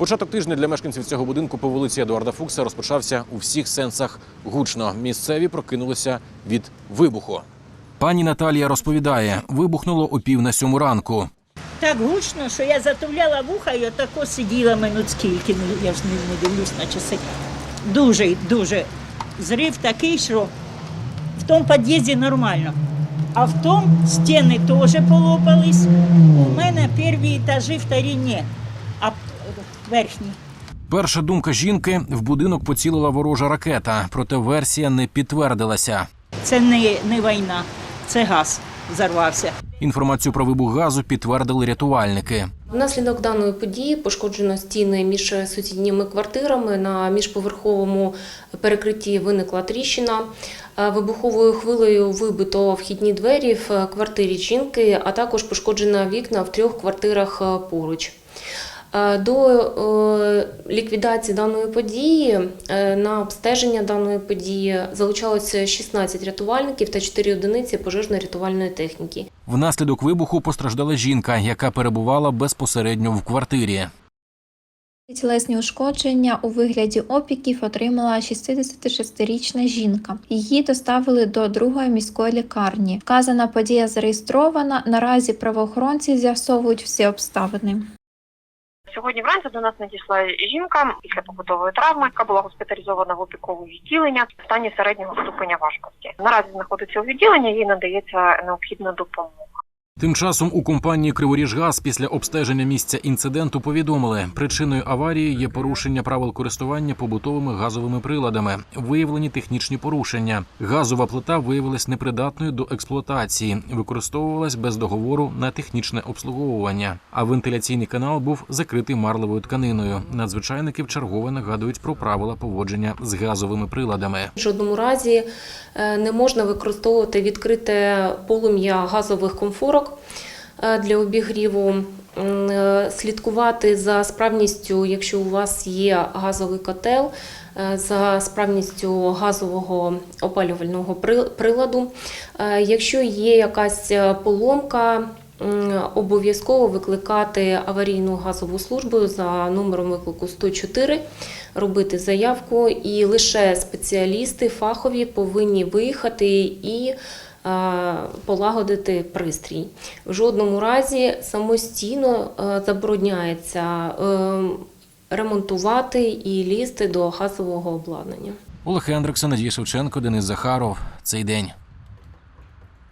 Початок тижня для мешканців цього будинку по вулиці Едуарда Фукса розпочався у всіх сенсах гучно. Місцеві прокинулися від вибуху. Пані Наталія розповідає, вибухнуло о пів на сьому ранку. Так гучно, що я затуляла вуха і отако сиділа минут скільки, ну, я ж не, дивлюсь на часи. Дуже, дуже зрив такий, що в тому під'їзді нормально. А в тому стіни теж полопались. У мене перші етажі, вторі ні, а верхні. Перша думка жінки в будинок поцілила ворожа ракета, проте версія не підтвердилася. Це не, не війна, це газ взорвався. Інформацію про вибух газу підтвердили рятувальники. Внаслідок даної події пошкоджено стіни між сусідніми квартирами. На міжповерховому перекритті виникла тріщина. Е, Вибуховою хвилею вибито вхідні двері в квартирі жінки, а також пошкоджено вікна в трьох квартирах е, поруч. Е, До е, ліквідації даної події е, на обстеження даної події залучалося 16 рятувальників та 4 одиниці пожежно-рятувальної техніки. Внаслідок вибуху постраждала жінка, яка перебувала безпосередньо в квартирі. Тілесні ушкодження у вигляді опіків отримала 66-річна жінка. Її доставили до другої міської лікарні. Вказана подія зареєстрована. Наразі правоохоронці з'ясовують всі обставини. Сьогодні вранці до нас надійшла жінка після побутової травми, яка була госпіталізована в опікове відділення в стані середнього ступеня важкості. Наразі знаходиться у відділенні, їй надається необхідна допомога. Тим часом у компанії Криворіжгаз після обстеження місця інциденту повідомили, причиною аварії є порушення правил користування побутовими газовими приладами. Виявлені технічні порушення. Газова плита виявилась непридатною до експлуатації, використовувалась без договору на технічне обслуговування. А вентиляційний канал був закритий марлевою тканиною. Надзвичайники вчергове нагадують про правила поводження з газовими приладами. В жодному разі е, не можна використовувати відкрите полум'я газових комфорок е, для обігріву. Е, Слідкувати за справністю, якщо у вас є газовий котел, е, за справністю газового опалювального приладу. Якщо є якась поломка, обов'язково викликати аварійну газову службу за номером виклику 104 робити заявку, і лише спеціалісти фахові повинні виїхати і полагодити пристрій. В жодному разі самостійно е, забороняється е, ремонтувати і лізти до хасового обладнання. Олег Хендриксон, Надія Шевченко, Денис Захаров. Цей день.